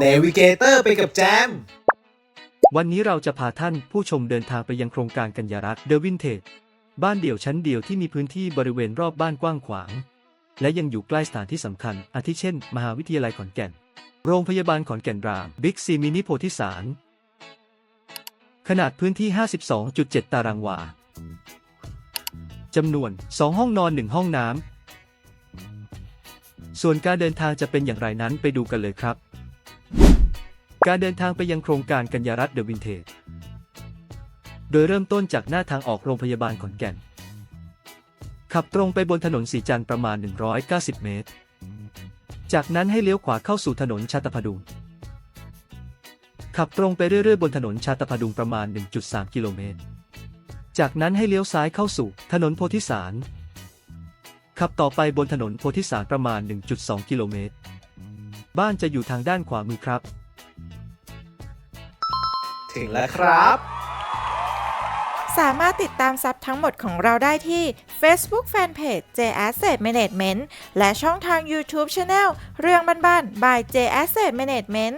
เนวิเกเตอร์ไปกับแจม วันนี้เราจะพาท่านผู้ชมเดินทางไปยังโครงการกัญญารักษ์เดอะวินเทจบ้านเดี่ยวชั้นเดียวที่มีพื้นที่บริเวณรอบบ้านกว้างขวาง และยังอยู่ใกล้สถานที่สำคัญ อาทิเช่น มหาวิทยาลัยขอนแก่น โรงพยาบาลขอนแก่นรามบิ๊กซีมินิโพธิสาร ขนาดพื้นที่ 52.7 ตารางวาจำนวน 2 ห้องนอน 1 ห้องน้ำส่วนการเดินทางจะเป็นอย่างไรนั้นไปดูกันเลยครับ การเดินทางไปยังโครงการกัญญารัตน์เดอะวินเทจ โดยเริ่มต้นจากหน้าทางออกโรงพยาบาลขอนแก่น ขับตรงไปบนถนนสีจันทร์ประมาณ 190 เมตร จากนั้นให้เลี้ยวขวาเข้าสู่ถนนชาตพดุง ขับตรงไปเรื่อยๆ บนถนนชาตพดุงประมาณ 1.3 กิโลเมตร จากนั้นให้เลี้ยวซ้ายเข้าสู่ถนนโพธิสาร ขับต่อไปบนถนนโพธิสารประมาณ 1.2 กิโลเมตร บ้านจะอยู่ทางด้านขวามือครับ ถึงแล้วครับ สามารถติดตามซับทั้งหมดของเราได้ที่ Facebook Fanpage J Asset Management และช่องทาง YouTube Channel เรื่องบ้านๆ by J Asset Management